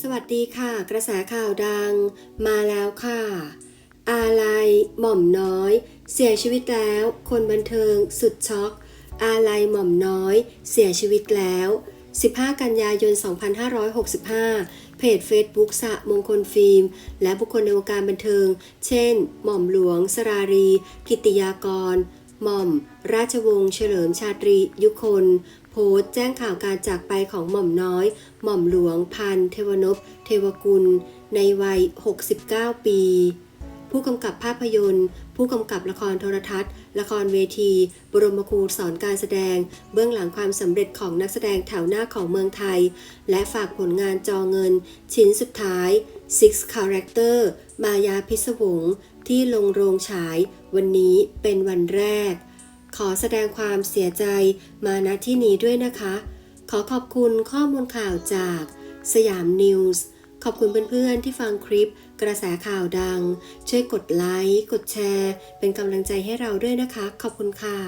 สวัสดีค่ะ กระแสข่าวดัง มาแล้วค่ะ อาลัยหม่อมน้อย เสียชีวิตแล้ว คนบันเทิงสุดช็อก อาลัยหม่อมน้อย เสียชีวิตแล้ว 15 กันยายน 2565 เพจ Facebook สะมงคลฟิล์ม และบุคคลในวงการบันเทิง เช่น หม่อมหลวง สรารี กิติยากร หม่อม ราชวงศ์เฉลิมชาตรียุคน โพสต์แจ้งข่าวการจากไปของหม่อมน้อย หม่อมหลวงพันเทวนพ เทวกุล ในวัย 69 ปี ผู้กำกับภาพยนตร์ ผู้กำกับละครโทรทัศน์ ละครเวที บรมครูสอนการแสดง เบื้องหลังความสำเร็จของนักแสดงแถวหน้าของเมืองไทย และฝากผลงานจอเงิน ชิ้นสุดท้าย Six Character มายาพิศวง ที่ลงโรงฉาย วันนี้เป็นวันแรก ขอแสดงความเสียใจมาณที่นี้ด้วยนะคะ ขอขอบคุณข้อมูลข่าวจากสยามนิวส์ขอบคุณเพื่อนๆที่ฟังคลิปกระแสข่าวดัง ช่วยกดไลค์ กดแชร์ เป็นกำลังใจให้เราด้วยนะคะ ขอบคุณค่ะ